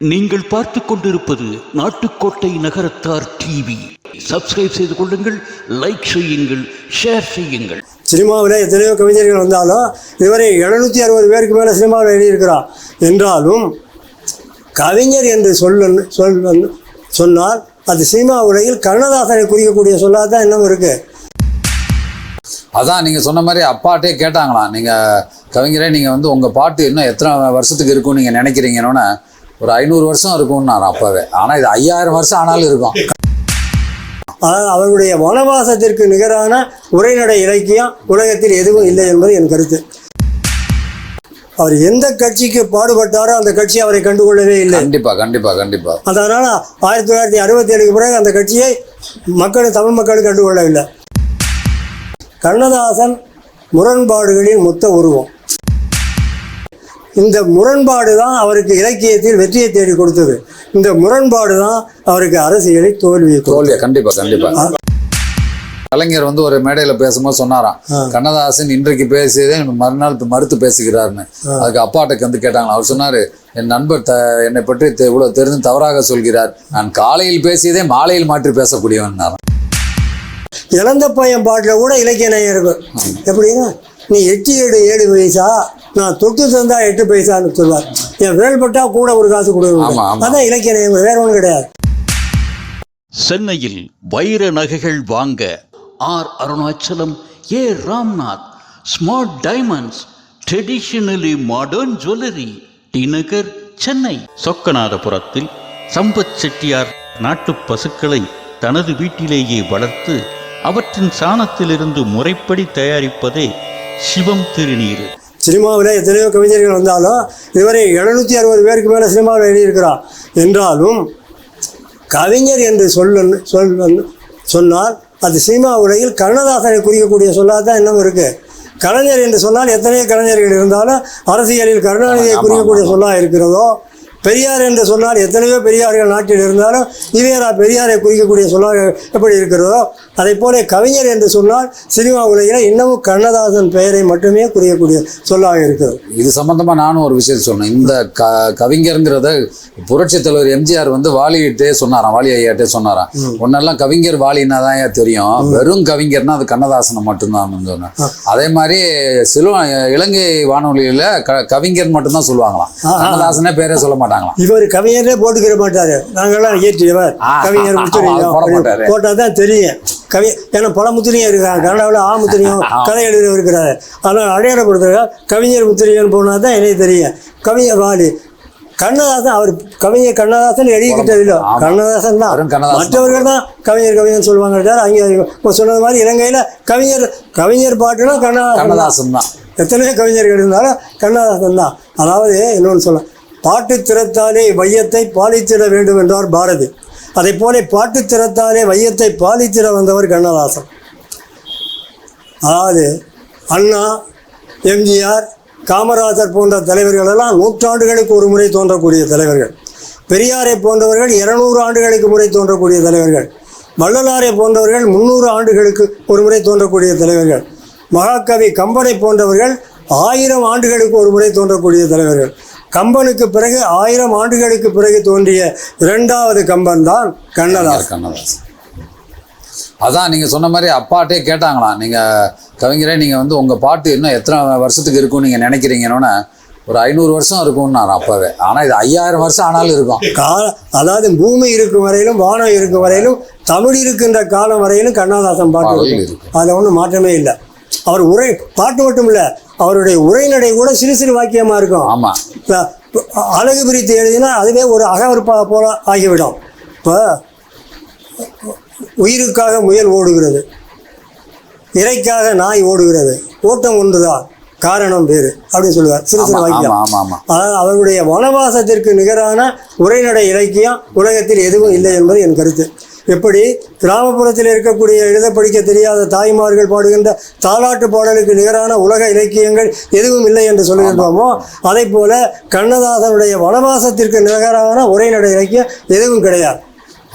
நீங்கள் பார்த்து கொண்டிருப்பது நாட்டுக்கோட்டை நகரத்தார் டிவி. சப்ஸ்கிரைப் செய்து கொள்ளுங்கள் லைக் செய்யுங்கள் ஷேர் செய்யுங்கள். சினிமாவில் எத்தனையோ கவிஞர்கள் வந்தாலும் இதுவரை எழுநூற்றி அறுபது பேருக்கு மேலே சினிமாவில் எழுதியிருக்கிறார். என்றாலும் கவிஞர் என்று சொல்ல சொல் சொன்னால் அது சினிமா உலகில் கண்ணதாசனை குறிக்கக்கூடிய சொல்லாக தான் இன்னும் இருக்குது அதான் நீங்க சொன்ன மாதிரி அப்பாட்டே கேட்டாங்களாம். நீங்க கவிஞரே நீங்க வந்து உங்க பாட்டு இன்னும் எத்தனை வருஷத்துக்கு இருக்கும் நீங்க நினைக்கிறீங்கன்னு. ஒரு ஐநூறு வருஷம் இருக்கும்னாரு அப்பவே. ஆனா இது ஐயாயிரம் வருஷம் ஆனாலும் இருக்கும். அதாவது அவருடைய வனவாசத்திற்கு நிகரான உரைநடை இலக்கியம் உலகத்தில் எதுவும் இல்லை என்பது என் கருத்து. அவர் எந்த கட்சிக்கு பாடுபட்டாரோ அந்த கட்சி அவரை கண்டுகொள்ளவே இல்லை. கண்டிப்பா கண்டிப்பா கண்டிப்பா. அதனால் ஆயிரத்தி தொள்ளாயிரத்தி அறுபத்தி ஏழுக்கு பிறகு அந்த கட்சியை மக்கள் தமிழ் மக்கள் கண்டுகொள்ளவில்லை. கண்ணதாசன் முரண்பாடுகளின் மொத்த உருவம். இந்த முரண்பாடு தான் அவருக்கு இலக்கியத்தில் வெற்றியை தேடி கொடுத்தது. இந்த முரண்பாடு தான் அவருக்கு அரசியலில் தோல்வியை தோல்வியா கண்டிப்பா கண்டிப்பா. கலைஞர் வந்து ஒரு மேடையில பேசும்போது சொன்னாராம் கண்ணதாசன் இன்றைக்கு பேசியதே மறுநாள் மறுத்து பேசுகிறார்னு. அதுக்கு அப்பாட்டுக்கு வந்து கேட்டாங்க அவர் சொன்னாரு என் நண்பர் த என்னை பற்றி இவ்வளவு தெரிந்து தவறாக சொல்கிறார். நான் காலையில் பேசியதே மாலையில் மாற்றி பேசக்கூடியவன் இழந்த பையன் பாட்டில் கூட இலக்கிய நயம் இருக்கும் எப்படின்னா நீ எட்டு ஏடு ஏழு பைசா நான் தொட்டு தந்தா எட்டு பைசான்னு சொல்வார் என் விரல் பட்டா கூட ஒரு காசு கொடுக்கணும். அதான் இலக்கிய வேற ஒன்றும் கிடையாது. சென்னையில் வைர நகைகள் வாங்க R Arunachalam A Ramnath smart diamonds traditionally modern jewellery T Nagar Chennai. சொக்கநாதபுரத்தில் Sampath Chettiar நாட்டுப் பசுக்களை தனது வீட்டிலேயே வளர்த்து அவற்றின் சாணத்திலிருந்து முறைப்படி தயாரிப்பதே சிவம் திருநீர். சினிமாவில் எத்தனையோ கவிஞர்கள் வந்தாலும் இதுவரை எழுநூற்றி அறுபது பேருக்கு மேலே சினிமாவில் எழுதியிருக்கிறார். என்றாலும் கவிஞர் என்று சொல்ல சொல் சொன்னால் அது சினிமா உலகில் கண்ணதாசனை குறிக்கக்கூடிய சொல்லாக தான் இன்னும் இருக்குது கலைஞர் என்று சொன்னால் எத்தனையோ கலைஞர்கள் இருந்தாலும் அரசியலில் கருணாநிதியை குறிக்கக்கூடிய சொல்லாக இருக்கிறதோ பெரியார் என்று சொன்னால் எத்தனையோ பெரியார்கள் நாட்டில் இருந்தாலும் ஈவேரா பெரியாரை குறிக்கக்கூடிய சொல்லாக எப்படி இருக்கிறதோ அதை போல கவிஞர் என்று சொன்னால் சினிமா உலகில் இன்னமும் கண்ணதாசன் பெயரை மட்டுமே குறிக்கக்கூடிய சொல்லாக இருக்கிறது. இது சம்பந்தமா நானும் ஒரு விஷயம் சொன்னேன். இந்த க கவிஞருங்கிறத புரட்சி தலைவர் எம்ஜிஆர் வந்து வாலிகிட்டே சொன்னாராம் வாலி ஐயாட்டே சொன்னாராம். உன்னெல்லாம் கவிஞர் வாலின்னா தான் ஏன் தெரியும். வெறும் கவிஞர்னா அது கண்ணதாசனை மட்டும்தான் சொன்னேன் அதே மாதிரி சில இலங்கை வானொலியில க கவிஞர் மட்டும்தான் சொல்லுவாங்களாம். கண்ணதாசனே பேரே சொல்ல மாட்டாங்களாம் இவர் கவிஞரே போட்டுக்கிற மாட்டார். நாங்கள்லாம் இயற்றியவர். கவிஞர். முத்துரியம் போட்டால் தான் தெரியும். கவி ஏன்னா பல முத்திரியம் இருக்காங்க. கனடாவில் ஆ முத்திரியம் கதை எழுதுறவர் இருக்கிறாரு. ஆனால் அடையாளப்படுத்துறா கவிஞர் முத்திரியம் போனால் தான் எனக்கு தெரியும். கவிஞர் வாலி. கண்ணதாசன் அவர் கவிஞர் கண்ணதாசன் எழுதிக்கிட்டது இல்லை. கண்ணதாசன் தான். மற்றவர்கள் தான் கவிஞர் கவிஞர் சொல்லுவாங்க அங்கே சொன்னது மாதிரி இலங்கையில் கவிஞர் கவிஞர் பாட்டுனா கண்ணதாசன் தான். எத்தனையோ கவிஞர்கள் இருந்தாலும் கண்ணதாசன் தான். அதாவது இன்னொன்று சொல்ல பாட்டுத்திறத்தாலே வையத்தை பாலித்திட வேண்டும் என்றார் பாரதி. அதை போல பாட்டுத்திறத்தாலே வையத்தை பாலித்திட வந்தவர் கண்ணதாசன். அதாவது அண்ணா எம்ஜிஆர் காமராஜர் போன்ற தலைவர்கள் எல்லாம் நூற்றாண்டுகளுக்கு ஒரு முறை தோன்றக்கூடிய தலைவர்கள். பெரியாரை போன்றவர்கள் இருநூறு ஆண்டுகளுக்கு முறை தோன்றக்கூடிய தலைவர்கள். வள்ளலாரை போன்றவர்கள் முந்நூறு ஆண்டுகளுக்கு ஒரு முறை தோன்றக்கூடிய தலைவர்கள். மகாகவி கம்பனை போன்றவர்கள் ஆயிரம் ஆண்டுகளுக்கு ஒரு முறை தோன்றக்கூடிய தலைவர்கள். கம்பனுக்கு பிறகு ஆயிரம் ஆண்டுகளுக்கு பிறகு தோன்றிய இரண்டாவது கம்பன் தான் கண்ணதாசன். கண்ணதாசன். அதான் நீங்க சொன்ன மாதிரி அப்பாட்டே கேட்டாங்களாம் நீங்க கவிஞரே நீங்க வந்து உங்க பாட்டு இன்னும் எத்தனை வருஷத்துக்கு இருக்கும் நீங்க நினைக்கிறீங்கன்னு ஒரு ஐநூறு வருஷம் இருக்கும்னாரு அப்பவே. ஆனா இது ஐயாயிரம் வருஷம் ஆனாலும் இருக்கும். கால அதாவது பூமி இருக்கும் வரையிலும் வானம் இருக்கும் வரையிலும் தமிழ் இருக்கின்ற காலம் வரையிலும் கண்ணதாசன் பாட்டு இருக்கும். அதில் ஒன்றும் மாற்றமே இல்லை. அவர் உரை பாட்டு மட்டும் இல்லை அவருடைய உரைநடை கூட சிறு சிறு வாக்கியமாக இருக்கும். ஆமா. இப்ப அழகு பிரித்து எழுதினா அதுவே ஒரு அகவற்பா போல ஆகிவிடும். இப்போ உயிருக்காக முயல் ஓடுகிறது. இறைக்காக நாய் ஓடுகிறது. ஓட்டம் ஒன்றுதான் காரணம் வேறு அப்படின்னு சொல்லுவார். சிறு சிறு வாக்கியம். அதாவது அவருடைய வனவாசத்திற்கு நிகரான உரைநடை இலக்கியம் உலகத்தில் எதுவும் இல்லை என்பது என் கருத்து. எப்படி கிராமப்புறத்தில் இருக்கக்கூடிய எழுத படிக்க தெரியாத தாய்மார்கள் பாடுகின்ற தாலாட்டு பாடலுக்கு நிகரான உலக இலக்கியங்கள் எதுவும் இல்லை என்று சொல்லுகின்றோமோ அதை போல கண்ணதாசனுடைய வனவாசத்திற்கு நிகரான உரைநடை இலக்கியம் எதுவும் கிடையாது.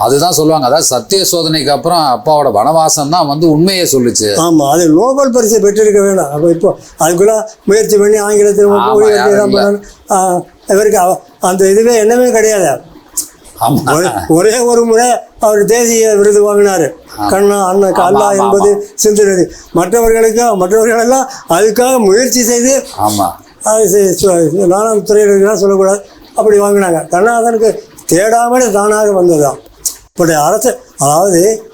அதுதான் சொல்லுவாங்க. அதாவது சத்திய சோதனைக்கு அப்புறம் அப்பாவோட வனவாசம் தான் வந்து உண்மையை சொல்லுச்சு. ஆமாம் அது நோபல் பரிசு பெற்றிருக்க வேண்டாம் அப்போ இப்போ அதுக்குள்ள முயற்சி பண்ணி ஆங்கிலத்தில் ஆமா, இவருக்கு அந்த இதுவே எண்ணமே கிடையாது. ஆமா ஒரே- ஒரே முறை அவர் தேசிய விருது வாங்கினார். கண்ணா அண்ணன் ஆமா, என்பது சிந்துநதி மற்றவர்களுக்கு மற்றவர்களெல்லாம் அதுக்காக முயற்சி செய்து நாலாம் துறையிலாம் சொல்லக்கூடாது. அப்படி வாங்கினாங்க. கண்ணதாசனுக்கு தேடாமல் தானாக வந்ததுதான். இப்படி அரசு அதாவது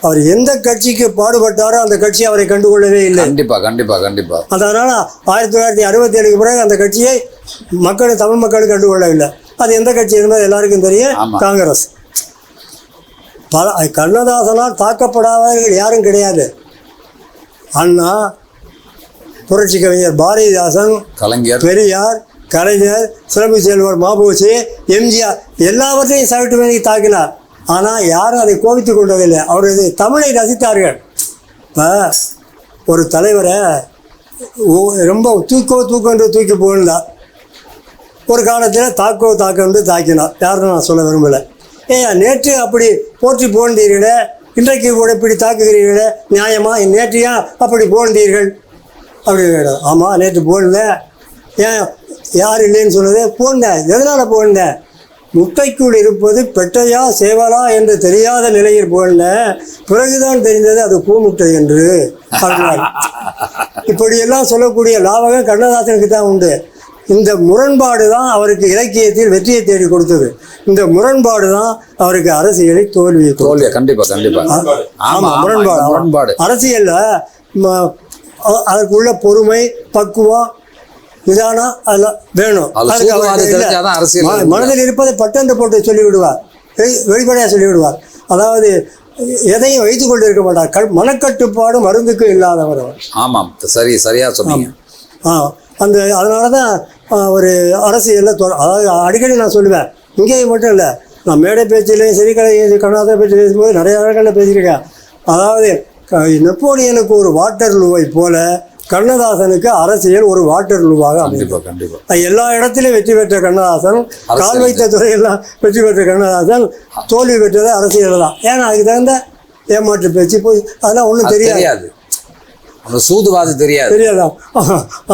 அவர் எந்த கட்சிக்கு பாடுபட்டாரோ அந்த கட்சி அவரை கண்டுகொள்ளவே இல்லை. கண்டிப்பா கண்டிப்பா கண்டிப்பா. அதனால் ஆயிரத்தி தொள்ளாயிரத்தி அறுபத்தி ஏழுக்கு பிறகு அந்த கட்சியை மக்கள் தமிழ் மக்கள் கண்டுகொள்ளவில்லை. அது எந்த கட்சி என்பது எல்லாருக்கும் தெரியும். காங்கிரஸ். பல கண்ணதாசனால் தாக்கப்படாதவர்கள் யாரும் கிடையாது. அண்ணா புரட்சி கவிஞர் பாரதிதாசன் கலைஞர். பெரியார் கலைஞர் சிறப்பு செல்வர் மாபூசி எம்ஜிஆர் எல்லாவற்றையும் சவிட்டு மேலே தாக்கினார். ஆனால் யாரும் அதை கோபித்துக் கொண்டதில்லை. அவரது தமிழை ரசித்தார்கள். இப்போ ஒரு தலைவரை ரொம்ப தூக்கோ தூக்கம் என்று தூக்கி புகழ்ந்தார் ஒரு காலத்தில் தாக்கோ தாக்க வந்து தாக்கினார். யாரும் நான் சொல்ல விரும்பலை. ஏன் நேற்று அப்படி போற்றி போன்றீர்களே இன்றைக்கு கூட இப்படி தாக்குகிறீர்களே நியாயமா? நேற்று ஏன் அப்படி போன்றீர்கள்? அப்படி ஆமாம் நேற்று போடல. ஏன் யார் இல்லைன்னு சொன்னது? புகழ்ந்தேன் எதனால் போனேன் முட்டைக்குள் இருப்பது பெட்டையா சேவலா என்று தெரியாத நிலையில் போன பிறகுதான் தெரிந்தது அது பூமுட்டை என்று. அப்படின்னார். இப்படியெல்லாம் சொல்லக்கூடிய லாபகம் கண்ணதாசனுக்கு தான் உண்டு. இந்த முரண்பாடு தான் அவருக்கு இலக்கியத்தில் வெற்றியை தேடி கொடுத்தது. இந்த முரண்பாடு தான் அவருக்கு அரசியலில் தோல்வியை. தோல்வியா கண்டிப்பா கண்டிப்பா. ஆமா முரண்பாடு. முரண்பாடு. அரசியல்ல அதற்குள்ள பொறுமை பக்குவம் நிதானம் அதெல்லாம் வேணும். அதுல அதுக்கு சூதுவாது அவருக்கு இல்ல. தெரிஞ்சாதான் அரசியல் ம- இருக்கு. மனதில் இருப்பதை பட்டென்று போட்டு சொல்லி விடுவார் வெளி- வெளிப்படையாக சொல்லி விடுவார் அதாவது எதையும் வைத்துக் கொண்டு இருக்க மாட்டார் மனக்கட்டுப்பாடு மருந்துக்கு இல்லாதவர் ஆமாம் சரி சரியா சொன்னீங்க. ஆ அந்த அதனால தான் ஒரு அரசியலில் அதாவது அடிக்கடி நான் சொல்லுவேன். இங்கேயும் மட்டும் இல்லை நான் மேடை பேச்சிலையும் சரி கலை கண்ணாத பேச்சு பேசும்போது நிறைய இடங்களில் பேசியிருக்கேன். அதாவது நெப்போலியனுக்கு ஒரு வாட்டர் லூவை போல கண்ணதாசனுக்கு அரசியல் ஒரு வாட்டர் லூவாக அமைந்தது கண்டிப்பா கண்டிப்பா. எல்லா இடத்திலும் வெற்றி பெற்ற கண்ணதாசன் கால் வைத்த துறையெல்லாம் வெற்றி பெற்ற கண்ணதாசன் தோல்வி பெற்றது அரசியல் தான். ஏன்னா அதுக்கு தகுந்த ஏமாற்று பேச்சு போய் அதெல்லாம் ஒன்றும் தெரியாது. சூதுவாது தெரியாது. தெரியாதா?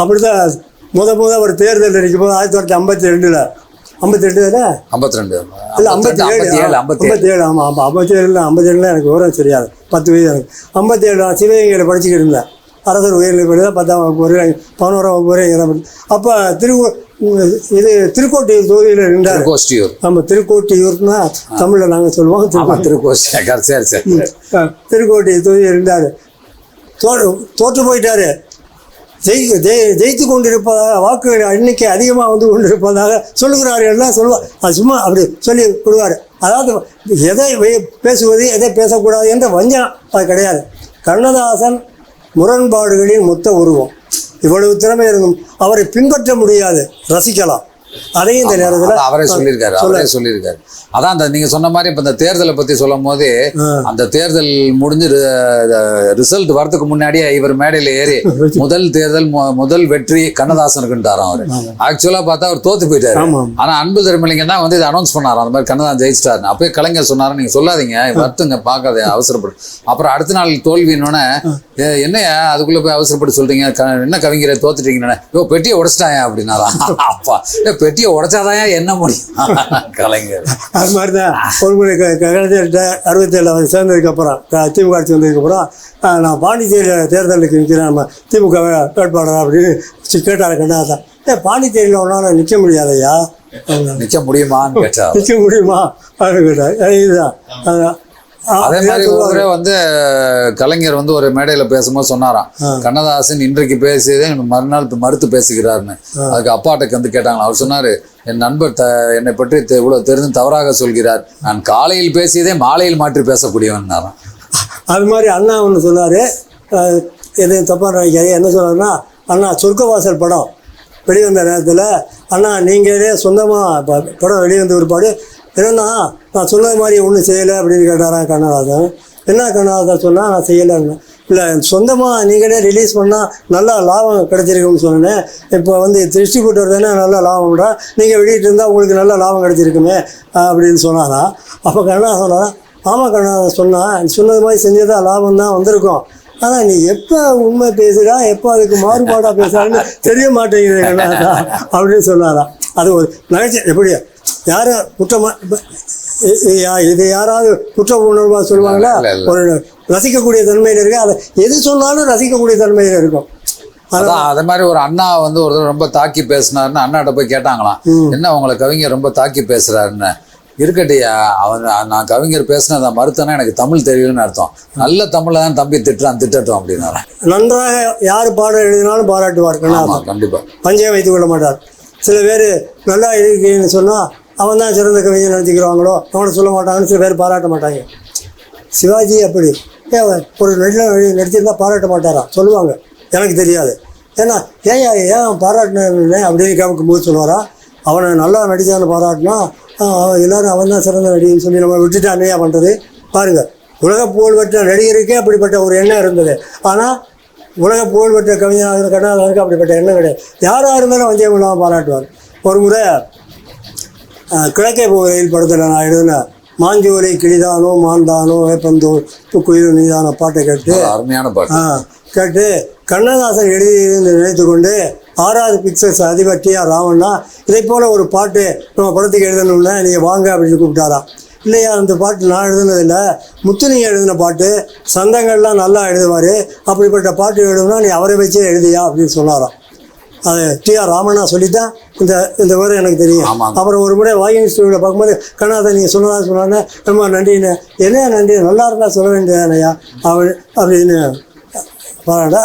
அப்படிதான் முத முத ஒரு தேர்தல் இருக்கும் போது ஆயிரத்தி தொள்ளாயிரத்தி ஐம்பத்தி ரெண்டுல. ஐம்பத்தி ரெண்டு தானே? ஐம்பத்தி ரெண்டு இல்லை ஐம்பத்தி ஏழு. ஐம்பத்தி ஏழு ஆமாம் ஆமாம் ஐம்பத்தி ஏழுல ஐம்பத்தி ஏழுல எனக்கு விவரம் தெரியாது. பத்து வயது எனக்கு. ஐம்பத்தி ஏழு நான் சிவகங்கையில் படிச்சுக்கிட்டு இருந்தேன். அரசர் உயர்நிலை பள்ளி தான் பத்தாம் வகுப்பு வரை பதினோராம் வகுப்பு வரை இங்கே அப்போ திரு இது திருக்கோட்டையூர் தொகுதியில் நின்றார். திருக்கோஷ்டியூர். நம்ம திருக்கோட்டியூர்னா தமிழில் நாங்கள் சொல்லுவோம். திருக்கோஷ்டி சரி சரி. திருக்கோட்டை தொகுதியில் இருந்தார் தோ தோற்று போயிட்டாரு. ஜெயி ஜெய் ஜெயித்து கொண்டிருப்பதாக வாக்குகள் எண்ணிக்கை அதிகமாக வந்து கொண்டிருப்பதாக சொல்லுகிறார்கள்லாம் சொல்லுவார் அது சும்மா அப்படி சொல்லி கொடுவார் அதாவது எதை பேசுவது எதை பேசக்கூடாது என்ற வஞ்சம் அது கிடையாது. கண்ணதாசன் முரண்பாடுகளின் மொத்த உருவம். இவ்வளவு திறமை இருக்கும் அவரை பின்பற்ற முடியாது. ரசிக்கலாம். அதையும் இந்த நேரத்தில் அவரே சொல்லியிருக்காரு அவரே சொல்லியிருக்காரு. அதான் அந்த நீங்க சொன்ன மாதிரி இப்ப இந்த தேர்தலை பத்தி சொல்லும் போது அந்த தேர்தல் முடிஞ்சு ரிசல்ட் வரதுக்கு முன்னாடியே இவர் மேடையில ஏறி முதல் தேர்தல் முதல் வெற்றி கண்ணதாசனுக்குன்றாராம் அவரு. ஆக்சுவலா பார்த்தா அவர் தோத்து போயிட்டாரு. ஆனா அன்பு திருமலிங்க தான் வந்து இதை அனௌன்ஸ் பண்ணாராம். அந்த மாதிரி கண்ணதாசன் ஜெயிச்சிட்டாரு அப்பயே கலைஞர் சொன்னாரு நீங்க சொல்லாதீங்க வருத்துங்க பார்க்காத அவசரப்படு. அப்புறம் அடுத்த நாள் தோல்வின்னொன்னே என்னையா அதுக்குள்ள போய் அவசரப்பட்டு சொல்றீங்க? என்ன கவிஞரை தோத்துட்டீங்கன்னு? யோ பெட்டியை உடைச்சிட்டாயா? அப்படின்னாராம். அப்பா. பெட்டியை உடைச்சாதான் என்ன முடியும்? கலைஞர். அது மாதிரி தான் ஒரு முறை கலைஞர்கிட்ட அறுபத்தேழில் அவர் சேர்ந்ததுக்கப்புறம் திமுக ஆட்சி வந்ததுக்கப்புறம் நான் பாண்டிச்சேரியில் தேர்தலுக்கு நிற்கிறேன் நம்ம திமுக வேட்பாளர் அப்படின்னு கேட்டார் கண்ணாதான் ஏ பாண்டிச்சேரியில் உன்னால் நிற்க முடியாதையா நிக்க முடியுமான்னு கேட்டா நிற்க முடியுமா? அப்படின்னு கேட்டார். இதுதான். அதே மாதிரி ஒரு சொல்லுவாங்க. முறை வந்து கலைஞர் வந்து ஒரு மேடையில பேசும்போது சொன்னாராம் கண்ணதாசன் இன்றைக்கு பேசியதே மறுநாள் மறுத்து பேசுகிறார்னு அதுக்கு அப்பாட்டுக்கு வந்து கேட்டாங்களா அவர் சொன்னாரு என் நண்பர் த என்னை பற்றி இவ்வளவு தெரிந்து தவறாக சொல்கிறார். நான் காலையில் பேசியதே மாலையில் மாற்றி பேசக்கூடியவன் அது மாதிரி அண்ணா ஒன்று சொன்னார் எதையும் தப்பாக நினைக்காது என்ன சொன்னார்னா அண்ணா சொர்க்கவாசல் படம் வெளிவந்த நேரத்தில் அண்ணா நீங்களே சொந்தமாக படம் வெளிவந்த பிற்பாடு என்னன்னா நான் சொன்னது மாதிரி ஒன்றும் செய்யலை அப்படின்னு கேட்டாரா கண்ணதாசன். என்ன கண்ணதாசன் சொன்னால் நான் செய்யலைன்னு. இல்லை சொந்தமாக நீங்களே ரிலீஸ் பண்ணால் நல்லா லாபம் கிடச்சிருக்குன்னு சொன்னேன். இப்போ வந்து டிஸ்ட்ரிபியூட்டர் தானே லாபம் லாபம்டா. நீங்கள் வெளியிட்டு இருந்தால் உங்களுக்கு நல்ல லாபம் கிடைச்சிருக்குமே அப்படின்னு சொன்னாரா. அப்போ கண்ணா சொன்னாரா ஆமாம் கண்ணா சொன்னால் சொன்னது மாதிரி செஞ்சதா லாபம் தான் வந்திருக்கும். ஆனால் நீ எப்போ உண்மை பேசுகிறா எப்போ அதுக்கு மாறுபாடாக பேசுகிறான்னு தெரிய மாட்டேங்குது கண்ணா அப்படின்னு சொன்னாரா. அது ஒரு நகைச்சு எப்படியா? யாரும் குற்றமா இப்ப- இ- இ- யா- இது யாராவது குற்ற உணர்வாக சொல்லுவாங்களா. ஒரு ரசிக்கக்கூடிய தன்மையில் இருக்கு. அதை எது சொன்னாலும் ரசிக்கக்கூடிய தன்மையில் இருக்கும். அதான் அதே மாதிரி ஒரு அண்ணா வந்து ஒரு ரொம்ப தாக்கி பேசினாருன்னு அண்ணாட்ட போய் கேட்டாங்களாம். என்ன உங்களை கவிஞர் ரொம்ப தாக்கி பேசுறாருன்னு? இருக்கட்டியா அவன் நான் கவிஞர் பேசினதை மறுத்தனா எனக்கு தமிழ் தெரியும்னு அர்த்தம். நல்ல தமிழ்ல தான் தம்பி திட்டுறான் திட்டட்டும் அப்படின்னாரு. நன்றாக யார் பாடம் எழுதினாலும் பாராட்டுவார் ஆமா கண்ணாசன் கண்டிப்பா. பஞ்சயம் வைத்துக் கொள்ள மாட்டார். சில பேர் நல்லா எழுதிருக்கேன்னு சொன்னால் அவன் தான் சிறந்த கவிஞர் நடத்திக்கிறாங்களோ அவனை சொல்ல மாட்டாங்கன்னு சில பேர் பாராட்ட மாட்டாங்க. சிவாஜி அப்படி. ஏன் அவன் ஒரு நல்ல நடிச்சிருந்தா பாராட்ட மாட்டாரா? சொல்லுவாங்க. எனக்கு தெரியாது. ஏன்னா ஏன் ஏன் அவன் பாராட்டினேன் அப்படின்னு கேட்கும்போது சொல்லுவாரா? அவனை நல்லா நடிச்சான்னு பாராட்டினா எல்லோரும் அவன் எல்லாரும் அவன் தான் சிறந்த நடிகன்னு சொல்லி நம்ம விட்டுட்டானே பண்ணுறது பாருங்கள் உலக புகழ்பெற்ற நடிகருக்கே அப்படிப்பட்ட ஒரு எண்ணம் இருந்தது. ஆனால் உலக புகழ்பெற்ற கவிஞராக கண்ணாதனுக்கு அப்படிப்பட்ட எண்ணம் கிடையாது. யாராக இருந்தாலும் வஞ்சகம் இல்லாமல் பாராட்டுவார். ஒரு முறை கிழக்கே போகையில் படத்தில் நான் எழுதின மாஞ்சோலை கிளிதானோ மாந்தானோ வேப்பந்தோ குயில் நீதானோ பாட்டை கேட்டு அருமையான பாட்டு. கேட்டு கண்ணதாசன் எழுதியிருந்து நினைத்து கொண்டு ஆறாவது பிக்சர்ஸ் அதிபர் டி ஆர் ராமண்ணா இதை போல ஒரு பாட்டு நம்ம படத்துக்கு எழுதணும்னா நீங்கள் வாங்க அப்படின்னு கூப்பிட்டாராம். இல்லையா அந்த பாட்டு நான் எழுதுனதில்லை. முத்துலிங்க எழுதின பாட்டு சந்தங்கள்லாம் நல்லா எழுதுவார். அப்படிப்பட்ட பாட்டு எழுதுனா நீ அவரை வச்சே எழுதியா அப்படின்னு சொன்னாராம். அது டி ஆர் ராமண்ணா சொல்லித்தான் இந்த இந்த விவரம் எனக்கு தெரியும். அப்புறம் ஒரு முறை வாகிங் ஸ்டூடியோவில் பார்க்கும்போது கண்ணாதன் நீங்கள் சொன்னதா சொன்னாங்க ரொம்ப நன்றின்னு என்ன நன்றி? நல்லா இருந்தா சொல்ல வேண்டியதானையா? அவள் அப்படின்னு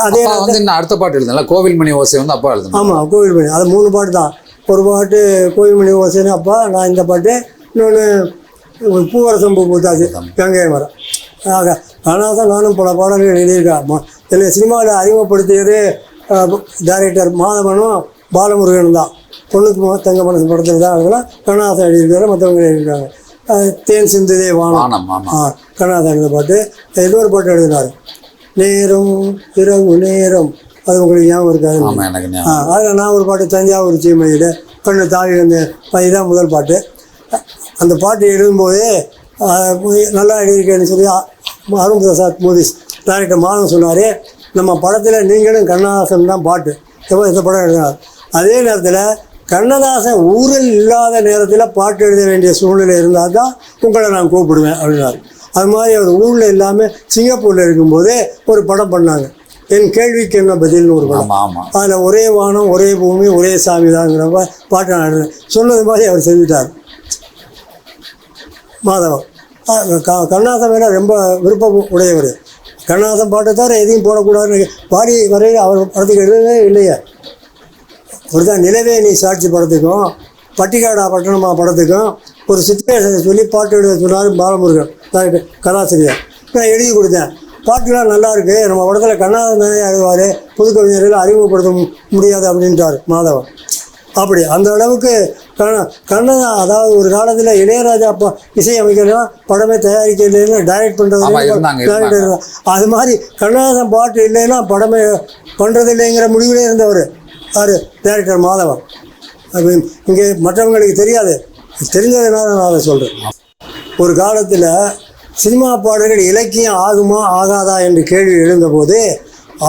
அதே வந்து அடுத்த பாட்டு எழுதுனல கோவில் மணி ஓசை வந்து அப்பா எழுதுனா ஆமாம் கோவில் மணி. அது மூணு பாட்டு தான். ஒரு பாட்டு கோவில் மணி ஓசைன்னு அப்பா நான் இந்த பாட்டு இன்னொன்று பூவரசம் பூ பூத்தாச்சு கங்கை மரம். ஆக ஆனால் தான் நானும் பல பாடல்கள் எழுதியிருக்கேன். என்னை சினிமாவில் அறிமுகப்படுத்தியது டைரக்டர் மாதவனும் பாலமுருகனும் தான். பொண்ணுக்கு தங்க மனசு படத்தில் தான் அதெல்லாம் கண்ணாசன் எழுதியிருக்காரு மற்றவங்க எழுதியிருக்காங்க. தேன் சிந்துதே வானம். கண்ணாசன் எழுதின பாட்டு. இன்னொரு பாட்டு எழுதினார். நேரம் இரவு நேரம். அது உங்களுக்கு ஞாபகம் இருக்காது. அதில் நான் ஒரு பாட்டு தஞ்சாவூர் சீமையில் கண்ணு தாவி வந்த இதுதான் முதல் பாட்டு. அந்த பாட்டு எழுதும்போதே நல்லா எழுதியிருக்கேன்னு சொல்லி அருண் பிரசாத் மூவிஸ் டைரக்டர் மாதம் சொன்னார். நம்ம படத்தில் நீங்களும் கண்ணதாசன் தான் பாட்டு. எப்போ இந்த படம் எழுதினார் அதே நேரத்தில் கண்ணதாசன் ஊரில் இல்லாத நேரத்தில் பாட்டு எழுத வேண்டிய சூழ்நிலை இருந்தால் தான் உங்களை நான் கூப்பிடுவேன் அப்படின்னாரு. அது மாதிரி அவர் ஊரில் இல்லாமல் சிங்கப்பூரில் இருக்கும்போதே ஒரு படம் பண்ணாங்க. என் கேள்விக்கு என்ன பதில்னு ஒரு படம். அதில் ஒரே வானம் ஒரே பூமி ஒரே சாமி தாங்கிறப்ப பாட்டை நான் சொன்னது மாதிரி அவர் செஞ்சுட்டார். மாதவன் கண்ணாசன் மேலே ரொம்ப விருப்பம் உடையவர். கண்ணாசன் பாட்டை தவிர எதையும் போடக்கூடாதுன்னு பாடி வரையில் அவர் படத்துக்கு எழுதவே இல்லையே. அப்படிதான் நிலவே நீ சாட்சி படத்துக்கும் பட்டிக்காடா பட்டணமா படத்துக்கும் ஒரு சுச்சுவேஷனை சொல்லி பாட்டு எழுத சொன்னார் பாலமுருகன் கலாசிரியர் நான் எழுதி கொடுத்தேன். பாட்டுலாம் நல்லா இருக்கு. நம்ம படத்தில் கண்ணாதன் தானே எழுதுவார். புது கவிஞர்கள் அறிமுகப்படுத்த முடியாது அப்படின்ட்டார் மாதவன். அப்படி. அந்த அளவுக்கு கண்ண கண்ணதான் அதாவது ஒரு காலத்தில் இளையராஜா இசை அமைக்கலாம் படமே டைரக்ட் ஆமா, இருந்தாங்க, இருந்தாங்க. பண்ணுறது அது மாதிரி கண்ணதாசன் பாட்டு இல்லைன்னா படமே பண்ணுறது இல்லைங்கிற முடிவிலே இருந்தவர். யார்? டேரக்டர் மாதவன். இங்கே மற்றவங்களுக்கு தெரியாது. தெரிஞ்சதுனால நான் அதை சொல்கிறேன் ஒரு காலத்தில் சினிமா பாடல்கள் இலக்கியம் ஆகுமா ஆகாதா என்று கேள்வி எழுந்தபோது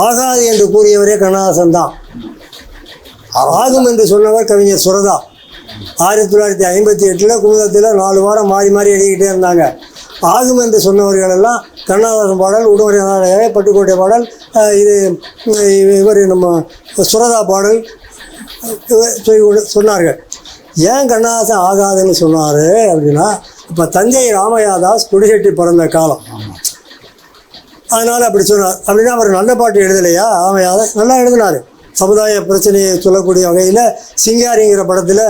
ஆகாது என்று கூறியவரே கண்ணதாசன் தான். ஆகும் என்று சொன்னவர் கவிஞர் சுரதா. ஆயிரத்தி தொள்ளாயிரத்தி ஐம்பத்தி எட்டில் குமுதத்தில் நாலு வாரம் மாறி மாறி எழுதிக்கிட்டே இருந்தாங்க. ஆகும் என்று சொன்னவர்கள் எல்லாம் கண்ணதாசன் பாடல் உடுமலை நாடக பட்டுக்கோட்டை பாடல் இது இவர் நம்ம சுரதா பாடல் சொன்னார்கள். ஏன் கண்ணதாசன் ஆகாதுன்னு சொன்னார் அப்படின்னா இப்போ தஞ்சை ராமையாதாஸ் குடிசெட்டி பிறந்த காலம். அதனால் அப்படி சொன்னார். அப்படின்னா அவர் நல்ல பாட்டு எழுதலையா? ராமையாதாஸ் நல்லா எழுதினார். சமுதாய பிரச்சனையை சொல்லக்கூடிய வகையில் சிங்காரிங்கிற படத்தில்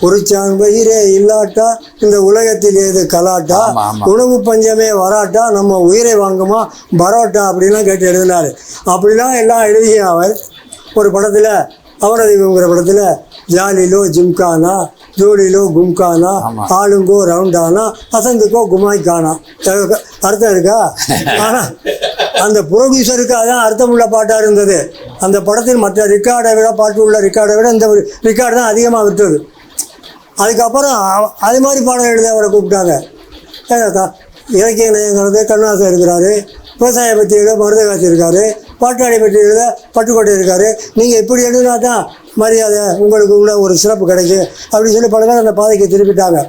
ஒரு சான்பயிரே இல்லாட்டா இந்த உலகத்தில் ஏது கலாட்டா. உணவு பஞ்சமே வராட்டா? நம்ம உயிரை வாங்குமா? பரோட்டா அப்படின்லாம் கேட்டு எழுதினார். அப்படிலாம் எல்லாம் எழுதிய அவர் ஒரு படத்தில் அவரதிவுங்கிற படத்தில் ஜாலிலோ ஜிம்கானா ஜோலிலோ கும்கானா. ஆளுங்கோ ரவுண்டானா அசந்துக்கோ குமாய்க்கானா அர்த்தம் இருக்கா? ஆனால் அந்த ப்ரொடியூசருக்கு அதான் அர்த்தமுள்ள பாட்டாக இருந்தது. அந்த படத்தில் மற்ற ரெக்கார்டை விட பாட்டு உள்ள ரெக்கார்டை விட இந்த ரெக்கார்டு தான் அதிகமாக விட்டது. அதுக்கப்புறம் அது மாதிரி பாடம் எழுத அவரை கூப்பிட்டாங்க. இலக்கிய நயங்கிறது கண்ணாசன் இருக்கிறாரு விவசாய பற்றி எழுத மருதகாட்சி இருக்காரு பாட்டாளி பற்றி எழுத பட்டுக்கோட்டை இருக்காரு நீங்கள் இப்படி எழுதினா தான் மரியாதை உங்களுக்கு உள்ள ஒரு சிறப்பு கிடைக்கும் அப்படின்னு சொல்லி பல பேர் அந்த பாதைக்கு திருப்பிட்டாங்க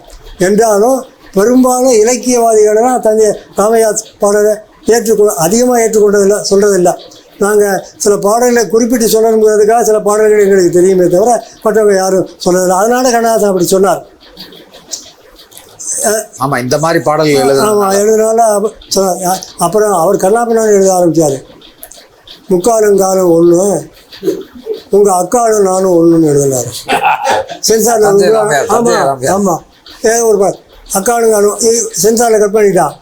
என்றாலும் பெரும்பாலும் இலக்கியவாதிகளெல்லாம் தந்தை ராமையா பாடலை ஏற்றுக்கொள்ள அதிகமாக ஏற்றுக்கொண்டதில்லை சொல்கிறதில்லை நாங்கள் சில பாடல்களை குறிப்பிட்டு சொல்லணுங்கிறதுக்காக சில பாடல்கள் எங்களுக்கு தெரியுமே தவிர மற்றவங்க யாரும் சொன்னதில்லை அதனால கண்ணதாசன் அப்படி சொன்னார். ஆமா இந்த மாதிரி பாடல்கள் எழுத ஆமாம் எழுதினால அப்புறம் அவர் கண்ணாப்பின்னான்னு எழுத ஆரம்பித்தார் முக்காலும் காலம் ஒன்று உங்கள் அக்காலும் நானும் ஒன்றுன்னு எழுதினார். சஞ்சய் ஆமாம். ஆமாம் ஏதோ ஒரு பா- அக்காலும் காலம் சென்சாரில் கட் பண்ணிட்டான்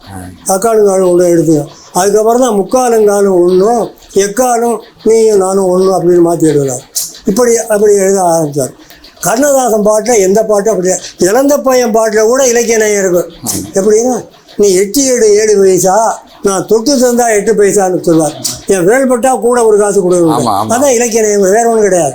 அக்காலும் காலம் ஒன்று எடுத்துக்கோ. அதுக்கப்புறம் தான் முக்காலும் காலம் ஒன்றும் எக்காலும் நீயும் நானும் ஒன்றும் அப்படின்னு மாற்றி எழுதினார் இப்படி அப்படி எழுத ஆரம்பித்தார் கண்ணதாசன் பாட்டில் எந்த பாட்டும் அப்படி இறந்த பையன் பாட்டில் கூட இலக்கிய நயம் இருக்கும் எப்படின்னா நீ எட்டு ஏடு ஏழு பைசா நான் தொட்டு தந்தா எட்டு பைசான்னு சொல்வார். என் வேல்பட்டா கூட ஒரு காசு கொடுக்கணும். அதான் இலக்கிய நயம் வேற ஒன்றும் கிடையாது.